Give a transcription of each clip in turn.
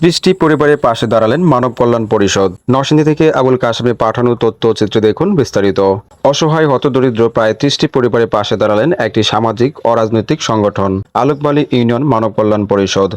ত্রিশটি পরিবারের পাশে দাঁড়ালেন মানব কল্যাণ পরিষদ। নরসিংদী থেকে আবুল কাশেমে পাঠানো তথ্য চিত্র দেখুন বিস্তারিত। অসহায় হতদরিদ্র প্রায় ত্রিশটি পরিবারের পাশে দাঁড়ালেন একটি সামাজিক অরাজনৈতিক সংগঠন, আলোকবালী ইউনিয়ন মানব কল্যাণ পরিষদ।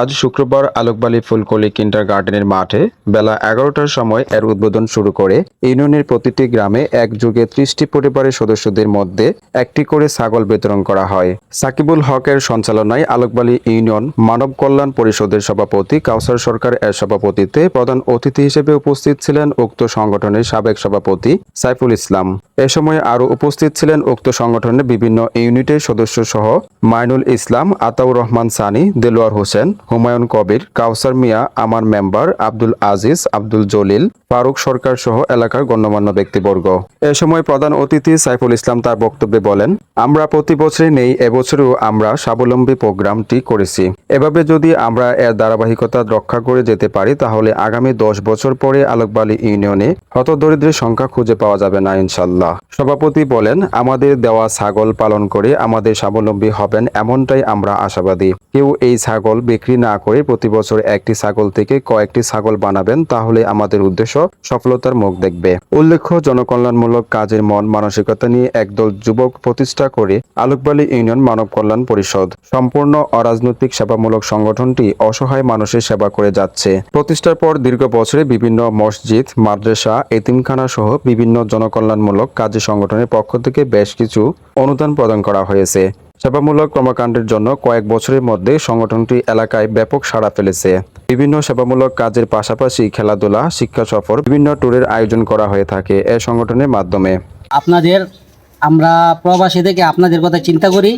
আজ শুক্রবার আলোকবালী ফুলকলি কিন্ডার গার্ডেনের মাঠে বেলা এগারোটার সময় এর উদ্বোধন শুরু করে ইউনিয়নের প্রতিটি গ্রামে এক যুগে ত্রিশটি পরিবারের সদস্যদের মধ্যে একটি করে ছাগল বিতরণ করা হয়। সাকিবুল হকের সঞ্চালনায় আলোকবালী ইউনিয়ন মানব কল্যাণ পরিষদের সভাপতি কাউসার সরকার এর সভাপতিত্বে প্রধান অতিথি হিসেবে উপস্থিত ছিলেন উক্ত সংগঠনের সাবেক সভাপতি সাইফুল ইসলাম। এ সময় আরও উপস্থিত ছিলেন উক্ত সংগঠনের বিভিন্ন ইউনিটের সদস্য সহ মাইনুল ইসলাম, আতাউর রহমান সানি, দেলোয়ার হোসেন, হুমায়ুন কবির, কাউসার মিয়া, আমার মেম্বার আব্দুল আজিজ, আব্দুল জলিল, ফারুক সরকার সহ এলাকার গণ্যমান্য ব্যক্তিবর্গ। এ সময় প্রধান অতিথি সাইফুল ইসলাম তার বক্তব্যে বলেন, আমরা প্রতি বছরই নেই, এবছরও আমরা স্বাবলম্বী প্রোগ্রামটি করেছি। এভাবে যদি আমরা এর ধারাবাহিকতা রক্ষা করে যেতে পারি, তাহলে আগামী দশ বছর পরে আলোকবালী ইউনিয়নে হতদরিদ্রের সংখ্যা খুঁজে পাওয়া যাবে না ইনশাল্লাহ। সভাপতি বলেন, আমাদের দেওয়া ছাগল পালন করে আমাদের স্বাবলম্বী হবেন এমনটাই আমরা আশাবাদী। কেউ এই ছাগল বিক্রি না করে প্রতি বছর একটি ছাগল থেকে কয়েকটি ছাগল বানাবেন, তাহলে আমাদের উদ্দেশ্য সফলতার মুখ দেখবে। উল্লেখ্য, জনকল্যাণমূলক কাজের মন, মানসিকতা নিয়ে একদল যুবক প্রতিষ্ঠা করে আলোকবালি ইউনিয়ন মানব কল্যাণ পরিষদ। সম্পূর্ণ অরাজনৈতিক সেবামূলক সংগঠনটি অসহায় মানুষের সেবা করে যাচ্ছে। প্রতিষ্ঠার পর দীর্ঘ বছরে বিভিন্ন মসজিদ, মাদ্রাসা, এতিমখানা সহ বিভিন্ন জনকল্যাণমূলক কাজে সংগঠনের পক্ষ থেকে বেশ কিছু অনুদান প্রদান করা হয়েছে। সেবামূলক কর্মকাণ্ডের জন্য কয়েক বছরের মধ্যে সংগঠনটি এলাকায় ব্যাপক সাড়া ফেলেছে। বিভিন্ন সেবামূলক কাজের পাশাপাশি খেলাধুলা, শিক্ষা সফর, বিভিন্ন ট্যুরের আয়োজন করা হয়ে থাকে এ সংগঠনের মাধ্যমে। আপনাদের, আমরা প্রবাসী থেকে আপনাদের কথা চিন্তা করি।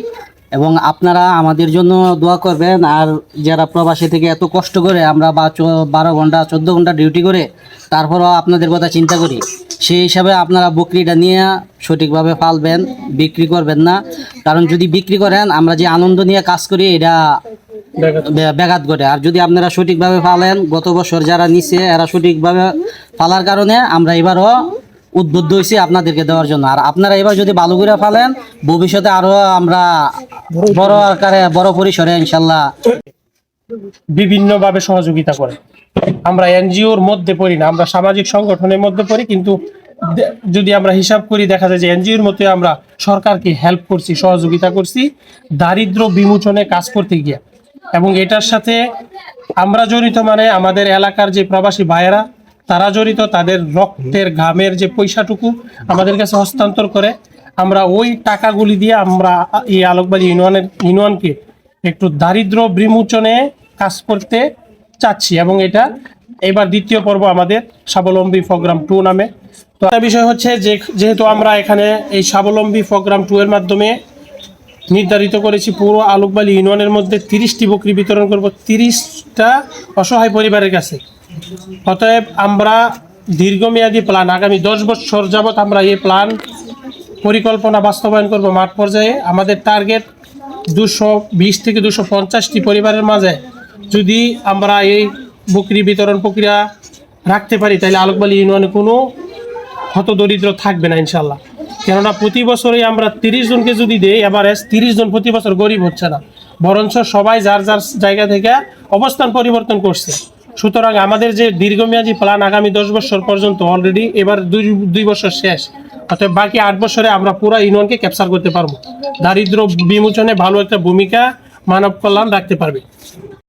এবং আপনারা আমাদের জন্য দোয়া করবেন। আর যারা প্রবাসী থেকে এত কষ্ট করে আমরা বা চো- বারো ঘণ্টা চোদ্দ ঘণ্টা ডিউটি করে তারপরও আপনাদের কথা চিন্তা করি। সেই হিসাবে আপনারা বকরিটা নিয়ে সঠিকভাবে পালবেন বিক্রি করবেন না। কারণ যদি বিক্রি করেন আমরা যে আনন্দ নিয়ে কাজ করি এটা ব্যাঘাত ঘটে। আর যদি আপনারা সঠিকভাবে পালেন গত বছর যারা নিছে এরা সঠিকভাবে পালার কারণে আমরা এবারও উদ্বুদ্ধ হয়েছি আপনাদেরকে দেওয়ার জন্য। আর আপনারা এবার যদি ভালো করে পালেন ভবিষ্যতে আরও আমরা বড় আকারে, বড় পরিসরে ইনশাল্লাহ বিভিন্নভাবে সহযোগিতা করে। আমরা এনজিওর মধ্যে পড়ি না, আমরা সামাজিক সংগঠনের মধ্যে পড়ি, কিন্তু যদি আমরা হিসাব করি, দেখা যায় যে এনজিওর মধ্যে আমরা সরকারকে হেল্প করছি, সহযোগিতা করছি, দারিদ্র বিমোচনে কাজ করতে গিয়ে। এবং এটার সাথে আমরা জড়িত মানে আমাদের এলাকার যে প্রবাসী ভাইয়েরা তারা জড়িত, তাদের রক্তের ঘামের যে পয়সাটুকু আমাদের কাছে হস্তান্তর করে, আমরা ওই টাকাগুলি দিয়ে আমরা এই আলোকবাড়ি ইউনিয়নের, ইউনিয়নকে একটু দারিদ্র বিমোচনে কাজ করতে চাচ্ছি এবং এটা এবার দ্বিতীয় পর্ব আমাদের স্বাবলম্বী প্রোগ্রাম টু নামে। তো একটা বিষয় হচ্ছে যে, যেহেতু আমরা এখানে এই স্বাবলম্বী প্রোগ্রাম টু এর মাধ্যমে নির্ধারিত করেছি পুরো আলোকবালি ইউনিয়নের মধ্যে তিরিশটি বকরি বিতরণ করব, তিরিশটা অসহায় পরিবারের কাছে। অতএব আমরা দীর্ঘমেয়াদী প্ল্যান আগামী দশ বছর যাবৎ আমরা এই প্ল্যান পরিকল্পনা বাস্তবায়ন করব মাঠ পর্যায়ে। আমাদের টার্গেট দুশো বিশ থেকে দুশো পঞ্চাশটি পরিবারের মাঝে যদি আমরা এই বকরি বিতরণ প্রক্রিয়া রাখতে পারি, তাহলে আলোকবালি ইউনিয়নে কোনো হতদরিদ্র থাকবে না ইনশাল্লাহ কেননা প্রতি বছরই আমরা তিরিশ জনকে যদি দেই এভারেজ তিরিশ জন প্রতি বছর গরিব হচ্ছে না। বরঞ্চ সবাই যার যার জায়গা থেকে অবস্থান পরিবর্তন করছে। সুতরাং আমাদের যে দীর্ঘমেয়াদী প্ল্যান আগামী দশ বছর পর্যন্ত অলরেডি এবার দুই দুই বছর শেষ। অর্থাৎ বাকি আট বছরে আমরা পুরো ইউনিয়নকে ক্যাপচার করতে পারব। দারিদ্র বিমোচনে ভালো একটা ভূমিকা মানব কল্যাণ রাখতে পারবে।